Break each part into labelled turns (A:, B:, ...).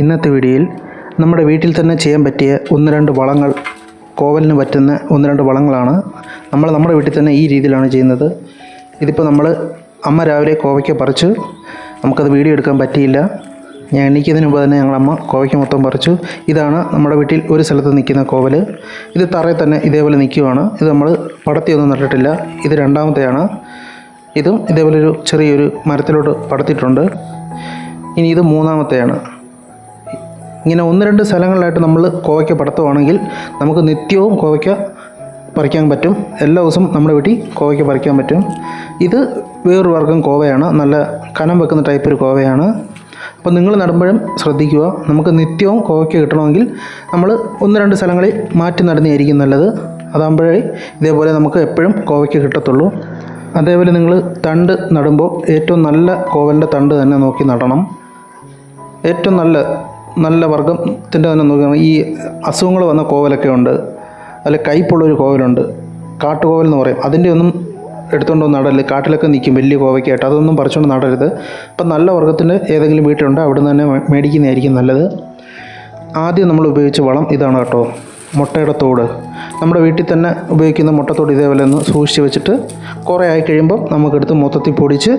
A: ഇന്നത്തെ വീഡിയോയിൽ നമ്മുടെ വീട്ടിൽ തന്നെ ചെയ്യാൻ പറ്റിയ ഒന്ന് രണ്ട് വളങ്ങൾ കോവലിന് പറ്റുന്ന ഒന്ന് രണ്ട് വളങ്ങളാണ് നമ്മൾ നമ്മുടെ വീട്ടിൽ തന്നെ ഈ രീതിയിലാണ് ചെയ്യുന്നത്. ഇതിപ്പോൾ നമ്മൾ അമ്മ രാവിലെ കോവയ്ക്ക പറിച്ചു. നമുക്കത് വീഡിയോ എടുക്കാൻ പറ്റിയില്ല. ഞാൻ എണീക്കുന്നതിന് മുമ്പ് തന്നെ ഞങ്ങളമ്മ കോവയ്ക്ക് മൊത്തം പറിച്ചു. ഇതാണ് നമ്മുടെ വീട്ടിൽ ഒരു സ്ഥലത്ത് നിൽക്കുന്ന കോവൽ ഇത് തറയിൽ തന്നെ ഇതേപോലെ നിൽക്കുവാണ്. ഇത് നമ്മൾ പടത്തിയൊന്നും നട്ടിട്ടില്ല. ഇത് രണ്ടാമത്തെയാണ്. ഇതും ഇതേപോലെ ഒരു ചെറിയൊരു മരത്തിലോട്ട് പടത്തിയിട്ടുണ്ട്. ഇനി ഇത് മൂന്നാമത്തെയാണ്. ഇങ്ങനെ ഒന്ന് രണ്ട് സ്ഥലങ്ങളിലായിട്ട് നമ്മൾ കോവയ്ക്ക പടത്തുവാണെങ്കിൽ നമുക്ക് നിത്യവും കോവയ്ക്ക പറിക്കാൻ പറ്റും. എല്ലാ ദിവസവും നമ്മുടെ വീട്ടിൽ കോവയ്ക്ക പറിക്കാൻ പറ്റും. ഇത് വേറൊരു വർഗം കോവയാണ്. നല്ല കനം വെക്കുന്ന ടൈപ്പ് ഒരു കോവയാണ്. അപ്പോൾ നിങ്ങൾ നടുമ്പോഴും ശ്രദ്ധിക്കുക. നമുക്ക് നിത്യവും കോവയ്ക്ക കിട്ടണമെങ്കിൽ നമ്മൾ ഒന്ന് രണ്ട് സ്ഥലങ്ങളിൽ മാറ്റി നടുന്നതായിരിക്കും നല്ലത്. അതാകുമ്പോഴേ ഇതേപോലെ നമുക്ക് എപ്പോഴും കോവയ്ക്ക് കിട്ടത്തുള്ളൂ. അതേപോലെ നിങ്ങൾ തണ്ട് നടുമ്പോൾ ഏറ്റവും നല്ല കോവലിന്റെ തണ്ട് തന്നെ നോക്കി നടണം. ഏറ്റവും നല്ല നല്ല വർഗത്തിന്റെ തന്നെ നോക്കുകയാണ് ഈ അസുഖങ്ങൾ വന്ന കോവലൊക്കെ ഉണ്ട്. അതിൽ കയ്പുള്ളൊരു കോവലുണ്ട്. കാട്ടുകോവൽ എന്ന് പറയും. അതിന്റെ ഒന്നും എടുത്തുകൊണ്ട് നടൽ. കാട്ടിലൊക്കെ നിൽക്കും വലിയ കോവയ്ക്കായിട്ട്. അതൊന്നും പറിച്ചുകൊണ്ട് നടരുത്. അപ്പം നല്ല വർഗത്തിന്റെ ഏതെങ്കിലും വീട്ടിലുണ്ട്. അവിടെ നിന്ന് തന്നെ മേടിക്കുന്നതായിരിക്കും നല്ലത്. ആദ്യം നമ്മൾ ഉപയോഗിച്ച വളം ഇതാണ് കേട്ടോ. മുട്ടയുടെ തോട്. നമ്മുടെ വീട്ടിൽ തന്നെ ഉപയോഗിക്കുന്ന മുട്ടത്തോട് ഇതേപോലെ ഒന്ന് സൂക്ഷിച്ച് വെച്ചിട്ട് കുറേ ആയി കഴിയുമ്പോൾ നമുക്കെടുത്ത് മൊത്തത്തിൽ പൊടിച്ച്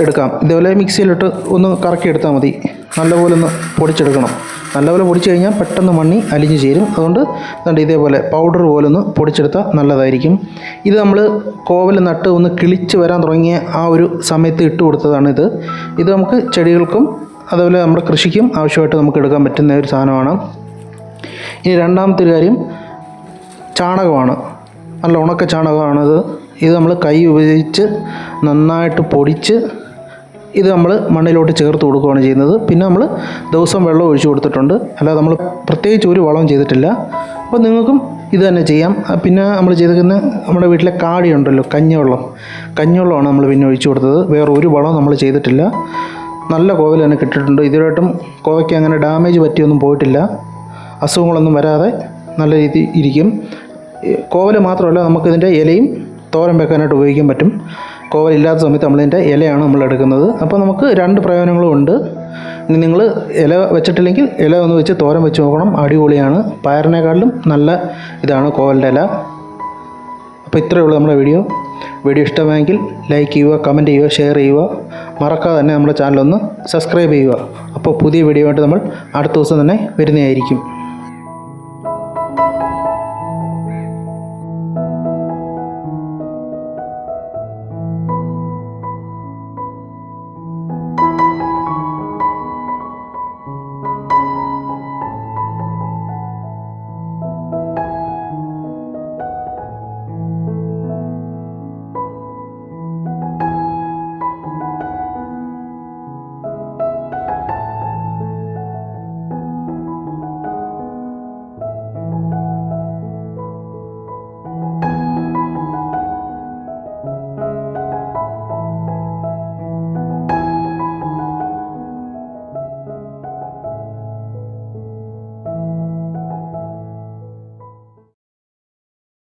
A: എടുക്കാം. ഇതേപോലെ മിക്സിയിലിട്ട് ഒന്ന് കറക്കി എടുത്താൽ മതി. നല്ലപോലെ ഒന്ന് പൊടിച്ചെടുക്കണം. നല്ലപോലെ പൊടിച്ചു കഴിഞ്ഞാൽ പെട്ടെന്ന് മണ്ണി അലിഞ്ഞു ചേരും. അതുകൊണ്ട് അതുകൊണ്ട് ഇതേപോലെ പൗഡർ പോലെ ഒന്ന് പൊടിച്ചെടുത്താൽ നല്ലതായിരിക്കും. ഇത് നമ്മൾ കോവൽ നട്ട് ഒന്ന് കിളിച്ച് വരാൻ തുടങ്ങിയ ആ ഒരു സമയത്ത് ഇട്ട് കൊടുത്തതാണ് ഇത്. ഇത് നമുക്ക് ചെടികൾക്കും അതുപോലെ നമ്മുടെ കൃഷിക്കും ആവശ്യമായിട്ട് നമുക്ക് എടുക്കാൻ പറ്റുന്ന ഒരു സാധനമാണ്. ഇനി രണ്ടാമത്തെ ഒരു കാര്യം ചാണകമാണ്. നല്ല ഉണക്ക ചാണകമാണിത്. ഇത് നമ്മൾ കൈ ഉപയോഗിച്ച് നന്നായിട്ട് പൊടിച്ച് ഇത് നമ്മൾ മണ്ണിലോട്ട് ചേർത്ത് കൊടുക്കുകയാണ് ചെയ്യുന്നത്. പിന്നെ നമ്മൾ ദിവസം വെള്ളം ഒഴിച്ചു കൊടുത്തിട്ടുണ്ട്. അല്ലാതെ നമ്മൾ പ്രത്യേകിച്ച് ഒരു വളവും ചെയ്തിട്ടില്ല. അപ്പോൾ നിങ്ങൾക്കും ഇത് തന്നെ ചെയ്യാം. പിന്നെ നമ്മൾ ചെയ്തിരിക്കുന്ന നമ്മുടെ വീട്ടിലെ കാടി ഉണ്ടല്ലോ കഞ്ഞിവെള്ളം. കഞ്ഞിവെള്ളമാണ് നമ്മൾ പിന്നെ ഒഴിച്ചു കൊടുത്തത്. വേറെ ഒരു വളവും നമ്മൾ ചെയ്തിട്ടില്ല. നല്ല കോവൽ തന്നെ കിട്ടിയിട്ടുണ്ട്. ഇതുവരായിട്ടും കോവയ്ക്ക് അങ്ങനെ ഡാമേജ് പറ്റിയൊന്നും പോയിട്ടില്ല. അസുഖങ്ങളൊന്നും വരാതെ നല്ല രീതി ഇരിക്കും. കോവൽ മാത്രമല്ല നമുക്കിതിന്റെ ഇലയും തോരൻ വെക്കാനായിട്ട് ഉപയോഗിക്കാൻ പറ്റും. കോവൽ ഇല്ലാത്ത സമയത്ത് നമ്മളിതിന്റെ ഇലയാണ് നമ്മൾ എടുക്കുന്നത്. അപ്പോൾ നമുക്ക് രണ്ട് പ്രയോജനങ്ങളും ഉണ്ട്. ഇനി നിങ്ങൾ ഇല വെച്ചിട്ടില്ലെങ്കിൽ ഇല ഒന്ന് വെച്ച് തോരൻ വെച്ച് നോക്കണം. അടിപൊളിയാണ്. പയറിനേക്കാളിലും നല്ല ഇതാണ് കോവലിന്റെ ഇല. അപ്പോൾ ഇത്രയേ ഉള്ളൂ നമ്മുടെ വീഡിയോ. വീഡിയോ ഇഷ്ടമായെങ്കിൽ ലൈക്ക് ചെയ്യുക കമന്റ് ചെയ്യുക ഷെയർ ചെയ്യുക. മറക്കാതെ തന്നെ നമ്മുടെ ചാനലൊന്ന് സബ്സ്ക്രൈബ് ചെയ്യുക. അപ്പോൾ പുതിയ വീഡിയോ ആയിട്ട് നമ്മൾ അടുത്ത ദിവസം തന്നെ വരുന്നതായിരിക്കും.